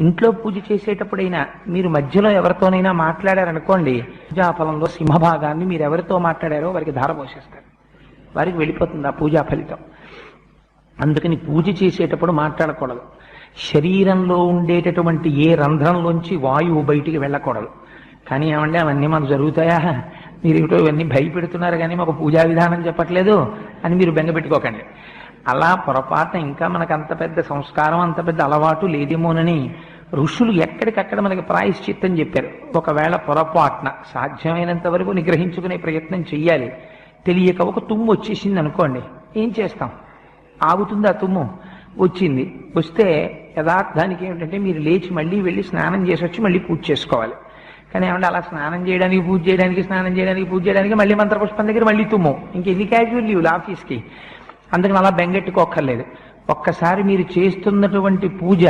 ఇంట్లో పూజ చేసేటప్పుడైనా మీరు మధ్యలో ఎవరితోనైనా మాట్లాడారనుకోండి పూజాఫలంలో సింహభాగాన్ని మీరు ఎవరితో మాట్లాడారో వారికి ధార పోసేస్తారు. వారికి వెళ్ళిపోతుంది ఆ పూజా ఫలితం. అందుకని పూజ చేసేటప్పుడు మాట్లాడకూడదు. శరీరంలో ఉండేటటువంటి ఏ రంధ్రంలోంచి వాయువు బయటికి వెళ్ళకూడదు. కానీ ఏమంటే అవన్నీ మాకు జరుగుతాయా? మీరు ఇవన్నీ భయపెడుతున్నారు కానీ మాకు పూజా విధానం చెప్పట్లేదు అని మీరు బెంగపెట్టుకోకండి అలా పొరపాటున ఇంకా మనకు అంత పెద్ద సంస్కారం అంత పెద్ద అలవాటు లేదేమోనని ఋషులు ఎక్కడికక్కడ మనకి ప్రాయశ్చిత్తం చెప్పారు. ఒకవేళ పొరపాటున సాధ్యమైనంత వరకు నిగ్రహించుకునే ప్రయత్నం చెయ్యాలి. తెలియక ఒక తుమ్ము వచ్చేసింది అనుకోండి ఏం చేస్తాం? ఆగుతుంది ఆ తుమ్ము? వచ్చింది. వస్తే యథార్థానికి ఏమిటంటే మీరు లేచి మళ్ళీ వెళ్ళి స్నానం చేసి వచ్చి మళ్ళీ పూజ చేసుకోవాలి. కానీ ఏమంటే అలా స్నానం చేయడానికి పూజ చేయడానికి స్నానం చేయడానికి పూజ చేయడానికి మళ్ళీ మంత్రపుష్పం దగ్గర మళ్ళీ తుమ్ము. ఇంకెన్ని క్యాజువల్ లీవ్లు ఆఫీస్కి? అందుకని అలా బెంగెట్టుకోక్కర్లేదు. ఒక్కసారి మీరు చేస్తున్నటువంటి పూజ